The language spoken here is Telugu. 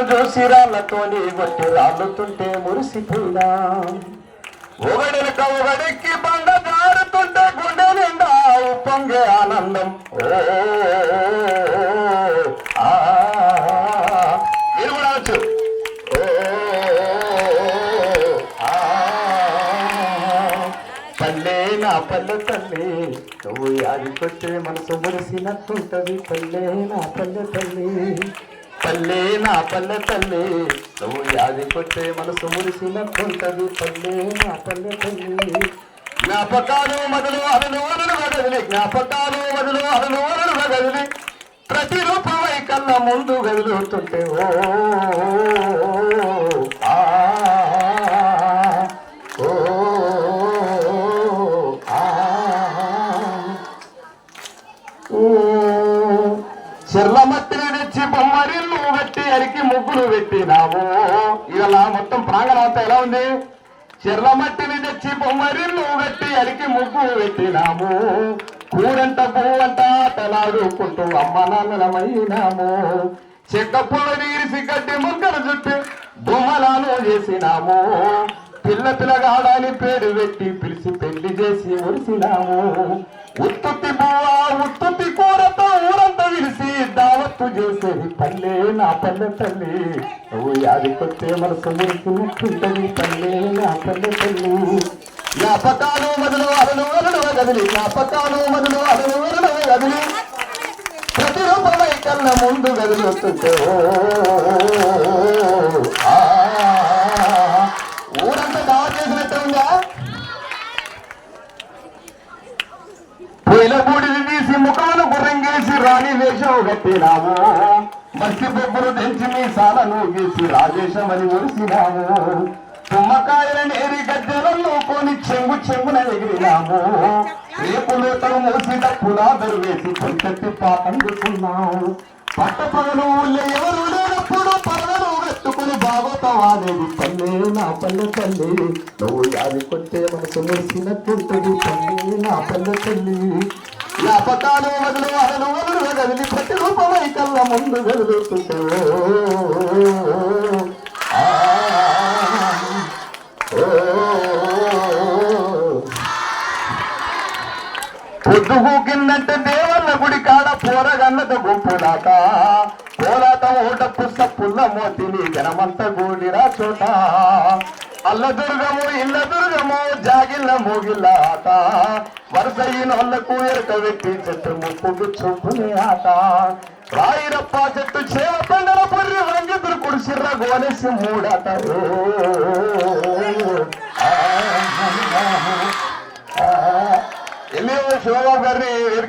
నిన్ను చూసి రాళ్ళతోని కొట్టి రాళ్ళుతుంటే మురిసిపోయినా. ఒకడినక ఒకడికి బండ జారుతుంటే గుండె నిండా ఉప్పొంగే ఆనందం. మీరు కూడా వచ్చు పల్లె నా పల్లె తల్లి నువ్వు యాదికొచ్చే మనసు మురిసినట్టుంటది. పల్లె నా పల్లె తల్లి తల్లే నా పల్లె తల్లి. నువ్వు యాది కొట్టే మనసు మురిసినట్టుంటది పల్లె నా పల్లె తల్లి. జ్ఞాపకాలు మొదలు అదను అదను వదలి జ్ఞాపకాలు మొదలు అదను అదను వదలి ప్రతి రూపమై కళ్ళ ముందు గదులుతుంటే ఓ ఆ, ఓ, వచ్చి బొమ్మరిల్లు పెట్టి అరికి ముగ్గులు పెట్టినాము ఇలా మొత్తం ప్రాంగణం ఎలా ఉంది? చెర్ల మట్టిని తెచ్చి బొమ్మరిల్లు పెట్టి అరికి ముగ్గులు పెట్టినాము. కూడంట పువ్వంట తలాడుకుంటూ అమ్మ నాన్నలమైనాము చెక్క పుల్ల తీరిసి గడ్డి ముగ్గలు చుట్టి బొమ్మలాను చేసినాము. పిల్ల పిల్లగాడని పేరు పెట్టి పిలిచి పెళ్ళి చేసి మురిసినాము ఉత్తుత్తి పువ్వ ఉత్తుత్తి కూర చేసేది పల్లె నా పల్లె తల్లి. నువ్వు యాదికొచ్చే మనసు మురిసినట్టుంటది పల్లె నా పల్లె తల్లి. జ్ఞాపకాలు మొదలు అరలు అరలు గదిలి జ్ఞాపకాలు మొదలు అరలు అరలు గదిలి ప్రతిరూపమై కళ్ళ ముందు ఆ, ఊరంతా దావా చేసినట్టు ఉందా పొయ్యిల బూడిది తీసి గుర్రంగేసి రాణి వేషం కట్టినాము మసి బొబ్బులు తెంచి మీ సాలను గీసి రాజేశమని మురిసినాము తుమ్మకాయల నేరి గద్దెలలో కొని చెంగు చెంగున ఎగిరినాము రేపులు తను మూసి పునాదులు వేసి కొంచెట్టి పాతందుకున్నాము పట్ట పగలు ఊళ్ళో ఎవరు లేనప్పుడు పరవలు ఎత్తుకుని బాగోతావానేది పల్లె నా పల్లె తల్లి. నువ్వు యాది కొట్టే మనసు మురిసినట్టుంటది పల్లె నా పల్లె తల్లి. జ్ఞాపకాలు వదులు అదలు వదులు వదలి ప్రతి రూపమై కళ్ళ ముందు వెదులుతుంటే పొద్దుకు కిందంటే దేవల్ల గుడి కాడ పోరగన్నత గుంపులాట. పోలాట ఓట పుస్త పుల్ల మోతిని జనమంత గూడిరా చోట. ಅಲ್ಲ ದುರ್ಗಮೋ ಇಲ್ಲ ದುರ್ಗಮೋ ಜಾಗಿಲ್ಲ ಮೂಗಿಲ್ಲ ಆಟ ವರಸೈನ ಹೊಲ್ಲಕ್ಕೂ ಎರಕ ವ್ಯಕ್ತಿ ಚಟ್ಟು ಮುಪ್ಪುಗು ಚುಂಬುನಿ ಆಟ ರಾಯಿರಪ್ಪ ಚಟ್ಟು ಕ್ಷೇಮ ಪಂಡರ ಪುರಿ ಹಂಗಿದ್ರು ಕುಡಿಸಿರ ಗೋಲಿಸಿ ಮೂಡಾಟ ಎಲ್ಲಿಯೋ ಶಿವಗಾರಿ